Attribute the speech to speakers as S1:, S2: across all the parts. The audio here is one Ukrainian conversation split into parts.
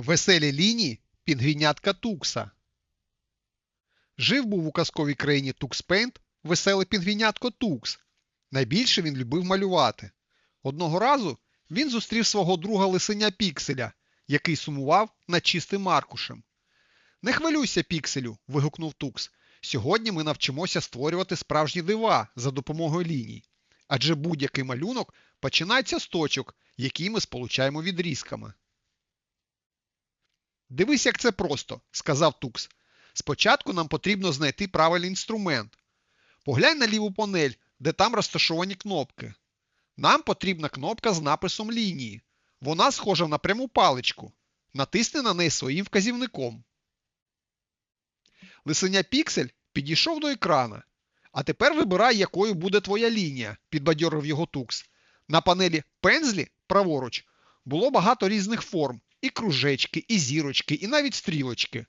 S1: Веселі лінії пінгвінятка Тукса. Жив був у казковій країні Тукспейнт веселе пінгвінятко Тукс. Найбільше він любив малювати. Одного разу він зустрів свого друга лисеня Пікселя, який сумував над чистим аркушем. Не хвилюйся, Пікселю. вигукнув Тукс. Сьогодні ми навчимося створювати справжні дива за допомогою ліній. Адже будь-який малюнок починається з точок, які ми сполучаємо відрізками. Дивись, як це просто, сказав Тукс. Спочатку нам потрібно знайти правильний інструмент. Поглянь на ліву панель, де там розташовані кнопки. Нам потрібна кнопка з написом лінії. Вона схожа на пряму паличку. Натисни на неї своїм вказівником. Лисеня Піксель підійшов до екрана. А тепер вибирай, якою буде твоя лінія, підбадьорив його Тукс. На панелі пензлі праворуч було багато різних форм: і кружечки, і зірочки, і навіть стрілочки.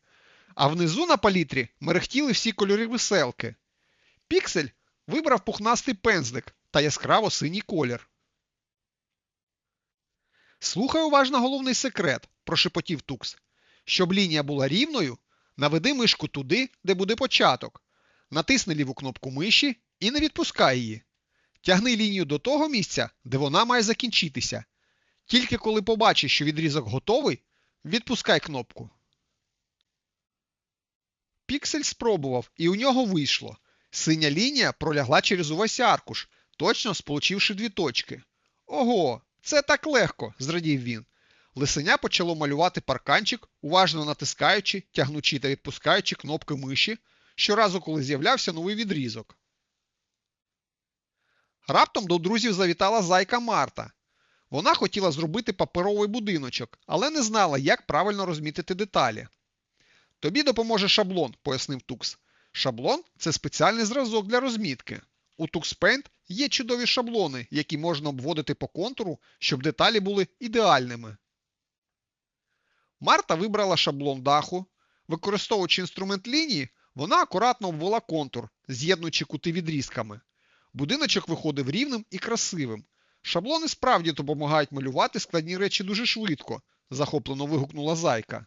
S1: А внизу на палітрі мерехтіли всі кольори веселки. Піксель вибрав пухнастий пензлик та яскраво синій колір. Слухай уважно головний секрет, прошепотів Тукс. Щоб лінія була рівною, наведи мишку туди, де буде початок. Натисни ліву кнопку миші і не відпускай її. Тягни лінію до того місця, де вона має закінчитися. Тільки коли побачиш, що відрізок готовий, відпускай кнопку. Піксель спробував, і у нього вийшло. Синя лінія пролягла через увесь аркуш, точно сполучивши дві точки. Ого, це так легко, зрадів він. Лисеня почало малювати парканчик, уважно натискаючи, тягнучи та відпускаючи кнопки миші, щоразу, коли з'являвся новий відрізок. Раптом до друзів завітала зайка Марта. Вона хотіла зробити паперовий будиночок, але не знала, як правильно розмітити деталі. Тобі допоможе шаблон, пояснив Тукс. Шаблон це спеціальний зразок для розмітки. У TuxPaint є чудові шаблони, які можна обводити по контуру, щоб деталі були ідеальними. Марта вибрала шаблон даху. Використовуючи інструмент лінії, вона акуратно обвела контур, з'єднуючи кути відрізками. Будиночок виходив рівним і красивим. Шаблони справді допомагають малювати складні речі дуже швидко, захоплено вигукнула зайка.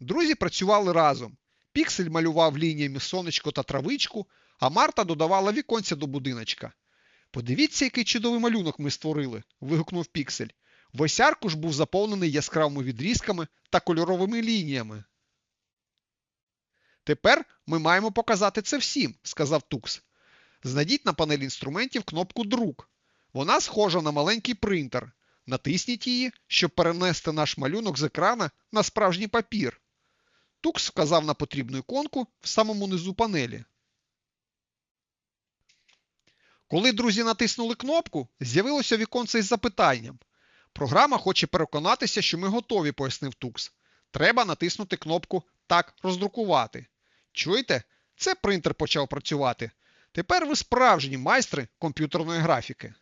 S1: Друзі працювали разом. Піксель малював лініями сонечко та травичку, а Марта додавала віконця до будиночка. Подивіться, який чудовий малюнок ми створили, вигукнув Піксель. Весь аркуш був заповнений яскравими відрізками та кольоровими лініями. Тепер ми маємо показати це всім, сказав Тукс. Знайдіть на панелі інструментів кнопку Друк. Вона схожа на маленький принтер. Натисніть її, щоб перенести наш малюнок з екрана на справжній папір. Тукс вказав на потрібну іконку в самому низу панелі. Коли друзі натиснули кнопку, з'явилося віконце із запитанням. Програма хоче переконатися, що ми готові, пояснив Тукс. Треба натиснути кнопку Так роздрукувати. Чуєте? Це принтер почав працювати. Тепер ви справжні майстри комп'ютерної графіки.